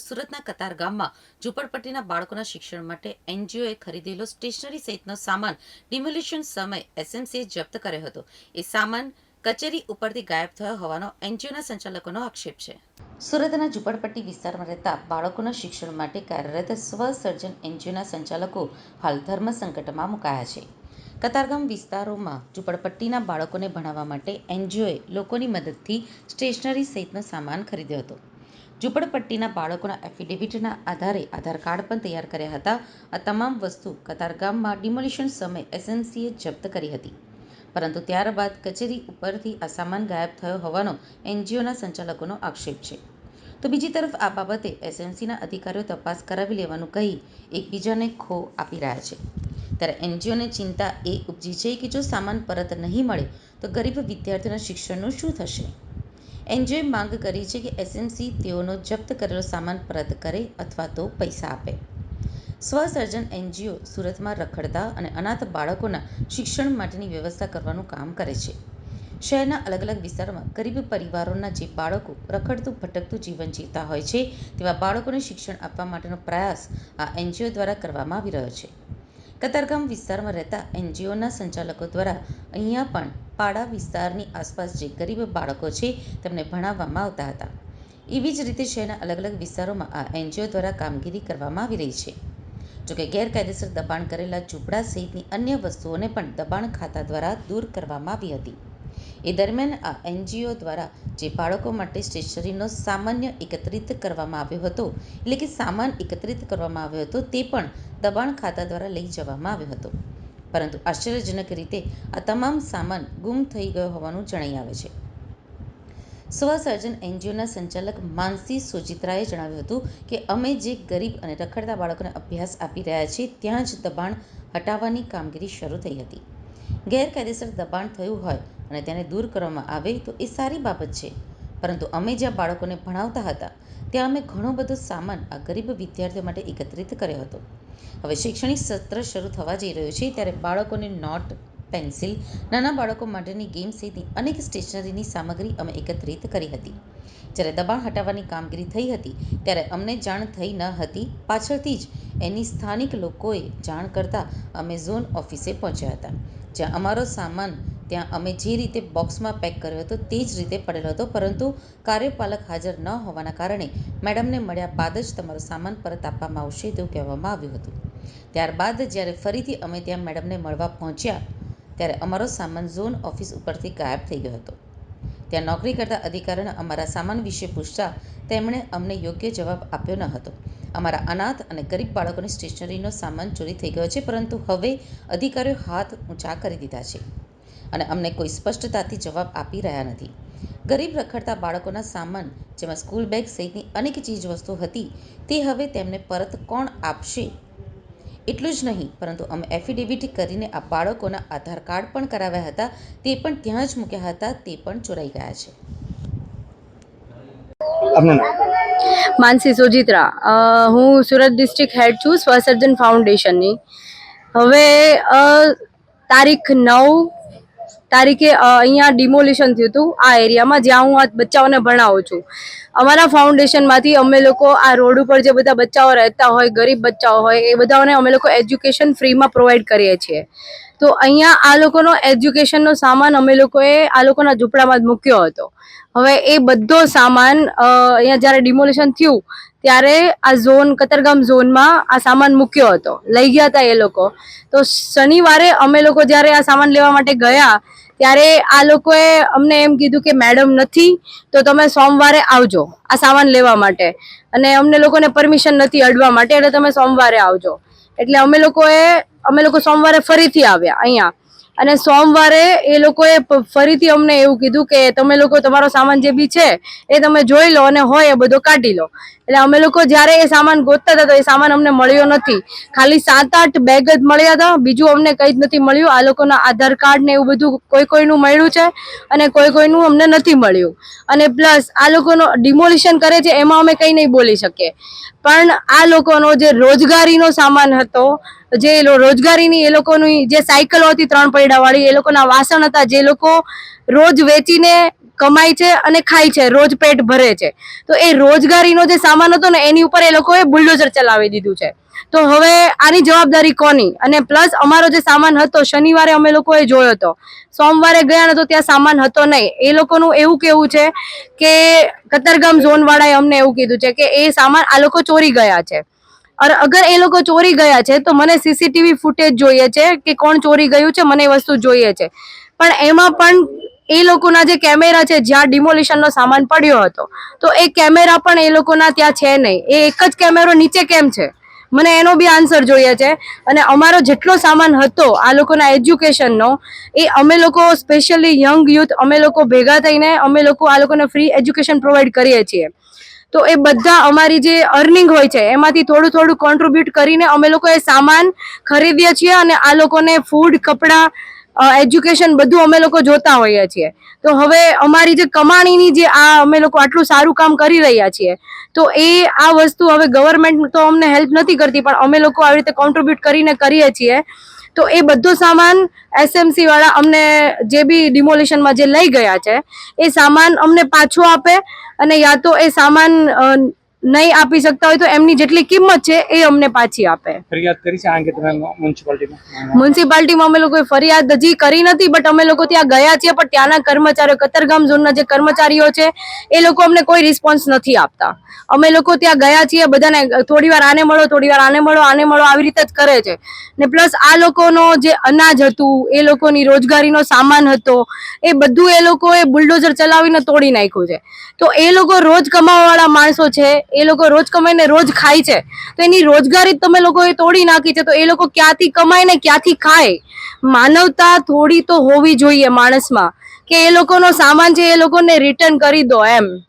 સુરતના કતાર ગામમાં ઝૂંપડપટ્ટીના બાળકોના શિક્ષણ માટે એનજીઓએ ખરીદેલો સ્ટેશનરી સહિતનો સામાન ડિમોલિશન સમય એસએમસીએ જપ્ત કર્યો હતો. એ સામાન કચેરી ઉપરથી ગાયબ થયો હોવાનો એનજીઓના સંચાલકોનો આક્ષેપ છે. સુરતના ઝૂંપડપટ્ટી વિસ્તારમાં રહેતા બાળકોના શિક્ષણ માટે કાર્યરત સ્વસર્જન એનજીઓના સંચાલકો હાલ ધર્મ સંકટમાં મુકાયા છે. કતારગામ વિસ્તારોમાં ઝુંપડપટ્ટીના બાળકોને ભણાવવા માટે એનજીઓએ લોકોની મદદથી સ્ટેશનરી સહિતનો સામાન ખરીદ્યો હતો. ઝૂંપડપટ્ટીના બાળકોના એફિડેવિટના આધારે આધાર કાર્ડ પણ તૈયાર કર્યા હતા. આ તમામ વસ્તુ કતારગામમાં ડિમોલિશન સમયે એસએમસીએ જપ્ત કરી હતી. પરંતુ ત્યારબાદ કચેરી ઉપરથી આ સામાન ગાયબ થયો હોવાનો એનજીઓના સંચાલકોનો આક્ષેપ છે. તો બીજી તરફ આ બાબતે એસએમસીના અધિકારીઓ તપાસ કરાવી લેવાનું કહી એકબીજાને ખો આપી રહ્યા છે. ત્યારે એનજીઓને ચિંતા એ ઉપજી છે કે જો સામાન પરત નહીં મળે તો ગરીબ વિદ્યાર્થીઓના શિક્ષણનું શું થશે? એનજીઓએ માંગ કરી છે કે એસએમસી તેઓનો જપ્ત કરેલો સામાન પરત કરે અથવા તો પૈસા આપે. સ્વસર્જન એનજીઓ સુરતમાં રખડતા અને અનાથ બાળકોના શિક્ષણ માટેની વ્યવસ્થા કરવાનું કામ કરે છે. શહેરના અલગ અલગ વિસ્તારોમાં ગરીબ પરિવારોના જે બાળકો રખડતું, ભટકતું જીવન જીવતા હોય છે, તેવા બાળકોને શિક્ષણ આપવા માટેનો પ્રયાસ આ એનજીઓ દ્વારા કરવામાં આવી રહ્યો છે. કતારગામ વિસ્તારમાં રહેતા એનજીઓના સંચાલકો દ્વારા અહીંયા પણ પાડા વિસ્તારની આસપાસ જે ગરીબ બાળકો છે તેમને ભણાવવામાં આવતા હતા. એવી જ રીતે શહેરના અલગ અલગ વિસ્તારોમાં આ એનજીઓ દ્વારા કામગીરી કરવામાં આવી રહી છે. જોકે ગેરકાયદેસર દબાણ કરેલા ઝૂંપડા સહિતની અન્ય વસ્તુઓને પણ દબાણ ખાતા દ્વારા દૂર કરવામાં આવી હતી. એ દરમિયાન આ એનજીઓ દ્વારા જે બાળકો માટે સ્ટેશનરીનો સામાન્ય એકત્રિત કરવામાં આવ્યો હતો, એટલે કે સામાન એકત્રિત કરવામાં આવ્યો હતો, તે પણ દબાણ ખાતા દ્વારા લઈ જવામાં આવ્યો હતો. પરંતુ આશ્ચર્યજનક રીતે આ તમામ સામાન ગુમ થઈ ગયો હોવાનું જણાઈ આવે છે. સ્વસર્જન એનજીઓના સંચાલક માનસી સોજિત્રાએ જણાવ્યું હતું કે અમે જે ગરીબ અને રખડતા બાળકોને અભ્યાસ આપી રહ્યા છીએ ત્યાં જ દબાણ હટાવવાની કામગીરી શરૂ થઈ હતી. ગેરકાયદેસર દબાણ થયું હોય અને તેને દૂર કરવામાં આવે તો એ સારી બાબત છે. પરંતુ અમે જ્યાં બાળકોને ભણાવતા હતા, ત્યાં અમે ઘણો બધો સામાન આ ગરીબ વિદ્યાર્થીઓ માટે એકત્રિત કર્યો હતો. હવે શૈક્ષણિક સત્ર શરૂ થવા જઈ રહ્યું છે ત્યારે બાળકોને નોટ, પેન્સિલ, નાના બાળકો માટેની ગેમ સહિતની અનેક સ્ટેશનરીની સામગ્રી અમે એકત્રિત કરી હતી. જ્યારે દબાણ હટાવવાની કામગીરી થઈ હતી, ત્યારે અમને જાણ થઈ ન હતી. પાછળથી જ એની સ્થાનિક લોકોએ જાણ કરતાં અમે ઝોન ઓફિસે પહોંચ્યા હતા, જ્યાં અમારો સામાન ત્યાં અમે જે રીતે બોક્સમાં પેક કર્યો હતો તે જ રીતે પડેલો હતો, પરંતુ કાર્યપાલક હાજર ન હોવાના કારણે મેડમને મળ્યા બાદ જ તમારો સામાન પરત આપવામાં આવશે તેવું કહેવામાં આવ્યું હતું. ત્યારબાદ જ્યારે ફરીથી અમે ત્યાં મેડમને મળવા પહોંચ્યા, ત્યારે અમારો સામાન ઝોન ઓફિસ ઉપરથી ગાયબ થઈ ગયો હતો. ત્યાં નોકરી કરતા અધિકારીઓને અમારા સામાન વિશે પૂછતા તેમણે અમને યોગ્ય જવાબ આપ્યો ન હતો. અમારા અનાથ અને ગરીબ બાળકોની સ્ટેશનરીનો સામાન ચોરી થઈ ગયો છે, પરંતુ હવે અધિકારીઓ હાથ ઊંચા કરી દીધા છે. અને અમને કોઈ સ્પષ્ટતાથી જવાબ આપી રહ્યા નથી. ગરીબ રખડતા બાળકોના સામાન જેમાં સ્કૂલ બેગ સહિતની અનેક ચીજવસ્તુઓ હતી તે હવે તેમને પરત કોણ આપશે? એટલું જ નહીં પરંતુ અમે એફિડેવિટ કરીને આ બાળકોના આધાર કાર્ડ પણ કરાવ્યા હતા તે પણ ત્યાં જ મૂક્યા હતા તે પણ ચોરાઈ ગયા છે. માનસી સુજિત્રા હું સુરત ડિસ્ટ્રિક્ટ હેડ છું સ્વસર્જન ફાઉન્ડેશનની. હવે તારીખ નવ તારીખે અહીંયા ડિમોલિશન થયું હતું આ એરિયામાં, જ્યાં હું આ બચ્ચાઓને ભણાવું છું. અમારા ફાઉન્ડેશનમાંથી અમે લોકો આ રોડ ઉપર જે બધા બચ્ચાઓ રહેતા હોય, ગરીબ બચ્ચાઓ હોય, એ બધાઓને અમે લોકો એજ્યુકેશન ફ્રીમાં પ્રોવાઈડ કરીએ છીએ. તો અહીંયા આ લોકોનો એજ્યુકેશનનો સામાન અમે લોકોએ આ લોકોના ઝૂંપડામાં જ મૂક્યો હતો. હવે એ બધો સામાન અહીંયા જ્યારે ડિમોલિશન થયું, ત્યારે આ ઝોન કતરગામ ઝોનમાં આ સામાન મૂક્યો હતો. લઈ ગયા હતા એ લોકો. તો શનિવારે અમે લોકો જ્યારે આ સામાન લેવા માટે ગયા ત્યારે આ લોકોએ અમને એમ કીધું કે મેડમ નથી, તો તમે સોમવારે આવજો આ સામાન લેવા માટે. અને અમને લોકોને પરમિશન નથી અડવા માટે, એટલે તમે સોમવારે આવજો. એટલે અમે લોકોએ, અમે લોકો સોમવારે ફરીથી આવ્યા અહીંયા. અને સોમવારે એ લોકોએ ફરીથી અમને એવું કીધું કે તમે લોકો, તમારો સામાન જે બી છે, એ તમે જોઈ લો અને હોય એ બધો કાઢી લો. એટલે અમે લોકો જ્યારે એ સામાન ગોતતા હતા તો એ સામાન અમને મળ્યો નથી. ખાલી સાત આઠ બેગ જ મળ્યા હતા. બીજું અમને કંઈ જ નથી મળ્યું. આ લોકોના આધાર કાર્ડ ને એવું બધું કોઈ કોઈનું મળ્યું છે અને કોઈ કોઈનું અમને નથી મળ્યું. અને પ્લસ આ લોકોનો ડિમોલિશન કરે છે, એમાં અમે કંઈ નહીં બોલી શકીએ. પણ આ લોકોનો જે રોજગારીનો સામાન હતો જે રોજગારીની એ લોકોની જે સાયકલો હતી ત્રણ પૈડાવાળી, એ લોકોના વાસણ હતા જે લોકો રોજ વેચીને કમાય છે અને ખાય છે, રોજ પેટ ભરે છે. તો એ રોજગારીનો જે સામાન હતો ને, એની ઉપર એ લોકોએ બુલડોઝર ચલાવી દીધું છે. તો હવે આની જવાબદારી કોની? અને પ્લસ અમારો જે સામાન હતો, શનિવારે અમે લોકોએ જોયો હતો. સોમવારે ગયા ને તો ત્યાં સામાન હતો નહીં. એ લોકોનું એવું કેવું છે કે કતરગામ ઝોન વાળાએ અમને એવું કીધું છે કે એ સામાન આ લોકો ચોરી ગયા છે. અર અગર એ લોકો ચોરી ગયા છે, તો મને સીસીટીવી ફૂટેજ જોઈએ છે કે કોણ ચોરી ગયું છે, મને એ વસ્તુ જોઈએ છે. પણ એમાં પણ એ લોકોના જે કેમેરા છે, જ્યાં ડિમોલિશનનો સામાન પડ્યો હતો, તો એ કેમેરા પણ એ લોકોના ત્યાં છે નહીં. એ એક જ કેમેરો નીચે કેમ છે? મને એનો બી આન્સર જોઈએ છે. અને અમારો જેટલો સામાન હતો, આ લોકોના એજ્યુકેશનનો એ અમે લોકો સ્પેશિયલી યંગ યુથ અમે લોકો ભેગા થઈને અમે લોકો આ લોકોને ફ્રી એજ્યુકેશન પ્રોવાઈડ કરીએ છીએ. તો એ બધા અમારી જે અર્નિંગ હોય છે, એમાંથી થોડું થોડું કોન્ટ્રીબ્યુટ કરીને અમે લોકો એ સામાન ખરીદીએ છીએ અને આ લોકોને ફૂડ કપડાં એજ્યુકેશન બધું અમે લોકો જોતા હોઈએ છીએ. તો હવે અમારી જે કમાણીની જે આ અમે લોકો આટલું સારું કામ કરી રહ્યા છીએ, તો એ આ વસ્તુ હવે ગવર્મેન્ટ તો અમને હેલ્પ નથી કરતી, પણ અમે લોકો આવી રીતે કોન્ટ્રીબ્યુટ કરીને કરીએ છીએ. તો એ બધો સામાન એસએમસી વાળા અમને જે બી ડિમોલિશનમાં જે લઈ ગયા છે, એ સામાન અમને પાછો આપે અને યા તો એ સામાન નહીં આપી શકતા હોય તો એમની જેટલી કિંમત છે એ અમને પાછી આપે. ફરિયાદ કરી છે આ અંગે તમે મ્યુનિસિપાલિટીમાં? મ્યુનિસિપાલિટીમાં અમે લોકોએ ફરિયાદ હજી કરી નથી બટ અમે લોકો ત્યાં ગયા છીએ પણ ત્યાંના કર્મચારીઓ કતરગામ ઝોનના જે કર્મચારીઓ છે એ લોકો અમને કોઈ રિસ્પોન્સ નથી આપતા. અમે લોકો ત્યાં ગયા છીએ બધાને થોડી વાર આને મળો થોડી વાર આને મળો આને મળો આવી રીતે જ કરે છે. ને પ્લસ આ લોકોનો જે અનાજ હતું એ લોકોની રોજગારીનો સામાન હતો એ બધું એ લોકોએ બુલડોઝર ચલાવીને તોડી નાખ્યું છે. તો એ લોકો રોજ કમાવાવાળા માણસો છે એ લોકો રોજ કમાઈને રોજ ખાય છે. તો એની રોજગારી તમે લોકોએ તોડી નાખી છે, તો એ લોકો ક્યાંથી કમાય ને ક્યાંથી ખાય? માનવતા થોડી તો હોવી જોઈએ માણસમાં. કે એ લોકોનો સામાન છે એ લોકોને રિટર્ન કરી દો એમ.